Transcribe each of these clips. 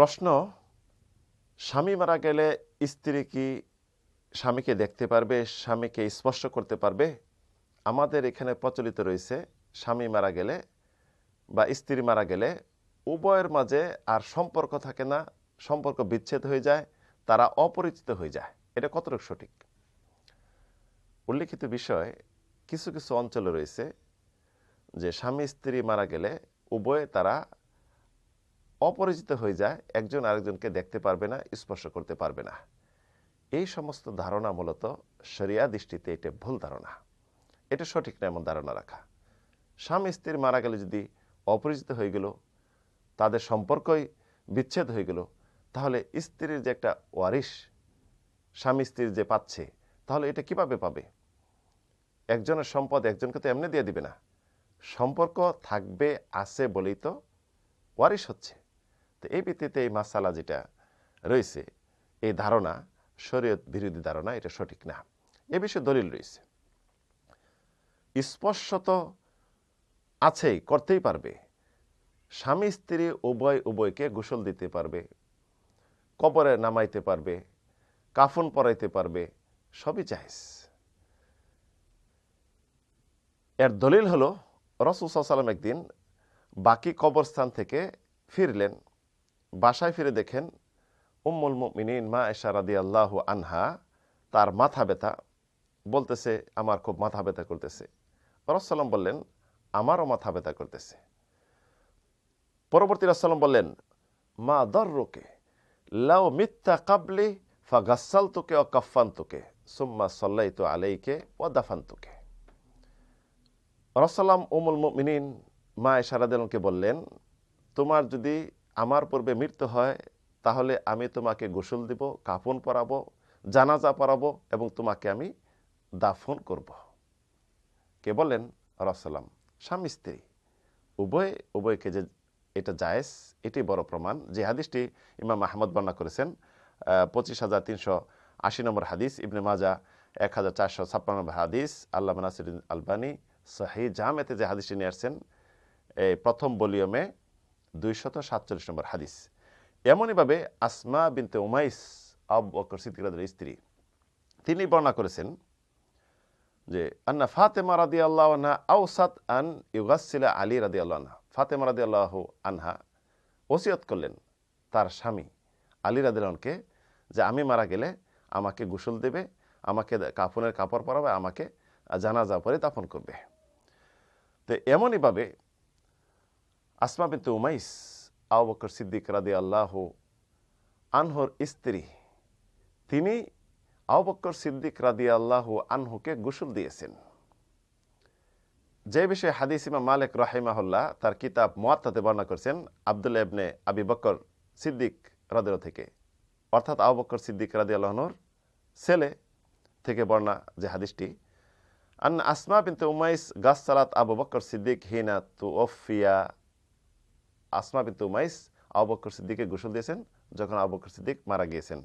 প্রশ্ন, স্বামী মারা গেলে স্ত্রী কি স্বামীকে দেখতে পারবে, স্বামীকে স্পর্শ করতে পারবে? আমাদের এখানে প্রচলিত রয়েছে, স্বামী মারা গেলে বা স্ত্রী মারা গেলে উভয়ের মাঝে আর সম্পর্ক থাকে না, সম্পর্ক বিচ্ছেদ হয়ে যায়, তারা অপরিচিত হয়ে যায়। এটা কতটুকু সঠিক? উল্লিখিত বিষয়, কিছু কিছু অঞ্চলে রয়েছে যে স্বামী স্ত্রী মারা গেলে উভয়ে তারা অপরিচিত হয়ে যায়, একজন আরেকজনকে দেখতে পারবে না, স্পর্শ করতে পারবে না। এই সমস্ত ধারণা মূলত শরিয়া দৃষ্টিতে এটা ভুল ধারণা। এটা সঠিক না এমন ধারণা রাখা। স্বামী স্ত্রী মারা গেলে যদি অপরিচিত হয়ে গেল, তাদের সম্পর্কই বিচ্ছেদ হয়ে গেল, তাহলে স্ত্রীর যে একটা ওয়ারিশ, স্বামী স্ত্রীর যে পাচ্ছে, তাহলে এটা কীভাবে পাবে? একজনের সম্পদ একজনকে তো এমনি দিয়ে দিবে না। সম্পর্ক থাকবে, আছে বলেই তো ওয়ারিশ হচ্ছে। তো এই ভিত্তিতে এই মাসালা যেটা রয়েছে, এই ধারণা, শরীয়ত বিরোধী ধারণা, এটা সঠিক না। এ বিষয়ে দলিল রয়েছে। স্পর্শ তো আছেই, করতেই পারবে। স্বামী, স্ত্রী উভয় উভয়কে গোসল দিতে পারবে, কবরে নামাইতে পারবে, কাফন পরাইতে পারবে, সবই জাহেজ এর দলিল হলো, রসুল সাল্লাম একদিন বাকি কবরস্থান থেকে ফিরলেন। বাসায় ফিরে দেখেন উম্মুল মিনীন মা এশা রাদি আল্লাহ আনহা তার মাথা ব্যথা বলতেছে, আমার খুব মাথা ব্যথা করতেছে। রসাল্লাম বললেন, আমারও মাথা ব্যথা করতেছে। পরবর্তী রাসাল্লাম বললেন, মা দর রোকে লাও মিথ্যা কাবলি ফা গাসাল তোকে ও কাফান তোকে সুম্মা সল্লাই তো আলাইকে ও দাফান তোকে রসাল্লাম উমুল মিনীন মা এশারাদকে বললেন, তোমার যদি আমার পূর্বে মৃত্যু হয়, তাহলে আমি তোমাকে গোসল দিব, কাফন পরাবো, জানাজা পরাবো এবং তোমাকে আমি দাফন করব। কে বলেন রসালাম স্বামী, স্ত্রী। উভয়, উভয়কে যে এটা জায়েজ, এটি বড় প্রমাণ। যে হাদিসটি ইমাম আহমদ বর্ণনা করেছেন পঁচিশ হাজার তিনশো আশি নম্বর হাদিস, ইবনে মাজা এক হাজার চারশো ছাপ্পান্ন নম্বর হাদিস আল্লাহ নাসির আলবানী সাহি জামেতে যে হাদিসটি নিয়ে আসছেন, এই প্রথম বলিয়মে দুইশত সাতচল্লিশ নম্বর হাদিস। এমনইভাবে আসমা বিনতে উমাইস, আব বকর সিদ্দিকাদের স্ত্রী, তিনি বর্ণনা করেছেন যে, আন্না ফাতেমা রাদি আল্লাহ আনহা আউসাত আন ইউগাসিলা আলী রাদি আল্লাহ আনহা। ফাতেমা রাদি আল্লাহ আনহা ওসিয়ত করলেন তার স্বামী আলী রাদিলকে যে, আমি মারা গেলে আমাকে গোসল দেবে, আমাকে কাফনের কাপড় পরাবে, আমাকে জানাজা পরে দাফন করবে। তো এমনইভাবে আসমা বিন্তু উমাইস আউ বকর সিদ্দিক রাদি আল্লাহ আনহর স্ত্রী, তিনি আউ বকর সিদ্দিক রাদি আল্লাহ আনহুকে গোসল দিয়েছেন। যে বিষয়ে হাদিস ইমা মালিক রাহিমাহুল্লাহ তার কিতাব মোয়াত্তাতে বর্ণনা করেছেন, আবদুল্লাহ ইবনে আবি বকর সিদ্দিক রাদিল থেকে। অর্থাৎ আউ বকর সিদ্দিক রাদি আল্লাহনুর ছেলে থেকে বর্ণা যে হাদিসটি, আন আসমা বিনতে উমাইস গাছ সালাত আবু বকর সিদ্দিক হিনা তু ওফিয়া আসমা বিন্তু উমাইস আবকর সিদ্দিকে গোসল দিয়েছেন, যখন আবকর সিদ্দিক মারা গিয়েছেন।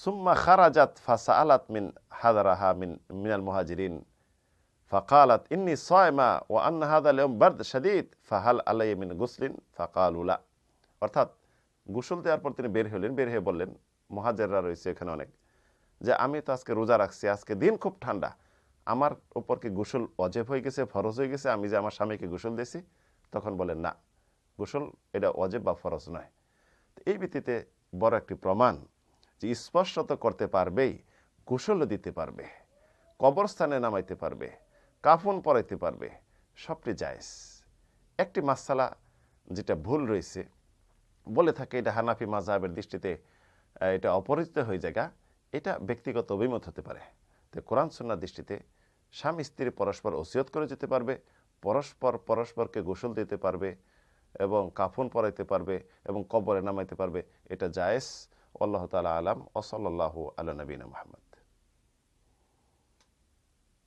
সুম্মা খারাজাত ফাসা আলাত মিন, হাদারাহা মিন, মিনাল মুহাজিরিন। ফাকালাত, ইন্নি সয়মা ও আন্না হাদা লেম বার্দ সাদিদ ফাহাল আলাই মিন গুসলিন? ফাকাল উলা অর্থাৎ, গোসল দেওয়ার পর তিনি বের হলেন বের হয়ে বললেন, মহাজেররা রয়েছে এখানে অনেক। যে আমি তো আজকে রোজা রাখছি, আজকে দিন খুব ঠান্ডা। আমার ওপর কি গোসল অজেব হয়ে গেছে, ফরজ হয়ে গেছে? আমি যে আমার স্বামীকে গোসল দিয়েছি? তখন বলেন না। গোসল এটা অজেব বা ফরজ নয়। এই ভিত্তিতে বড় একটি প্রমাণ যে স্পর্শ তো করতে পারবেই, গোসলও দিতে পারবে, কবরস্থানে নামাইতে পারবে, কাফন পরাইতে পারবে, সবটি জায়েজ। একটি মাসালা যেটা ভুল রয়েছে, বলে থাকে এটা হানাফি মাজাহের দৃষ্টিতে এটা অপরিচিত হয়ে জায়গা, এটা ব্যক্তিগত অভিমত হতে পারে। তো কোরআন সন্ন্যার দৃষ্টিতে স্বামী স্ত্রী পরস্পর ওসিয়ত করে যেতে পারবে, পরস্পর পরস্পরকে গোসল দিতে পারবে এবং কাফন পরাইতে পারবে এবং কবরে নামাইতে পারবে। এটা জায়েজ। আল্লাহ তালা আলাম। ওসল্লাহ আল্লাহ নবীন মোহাম্মদ।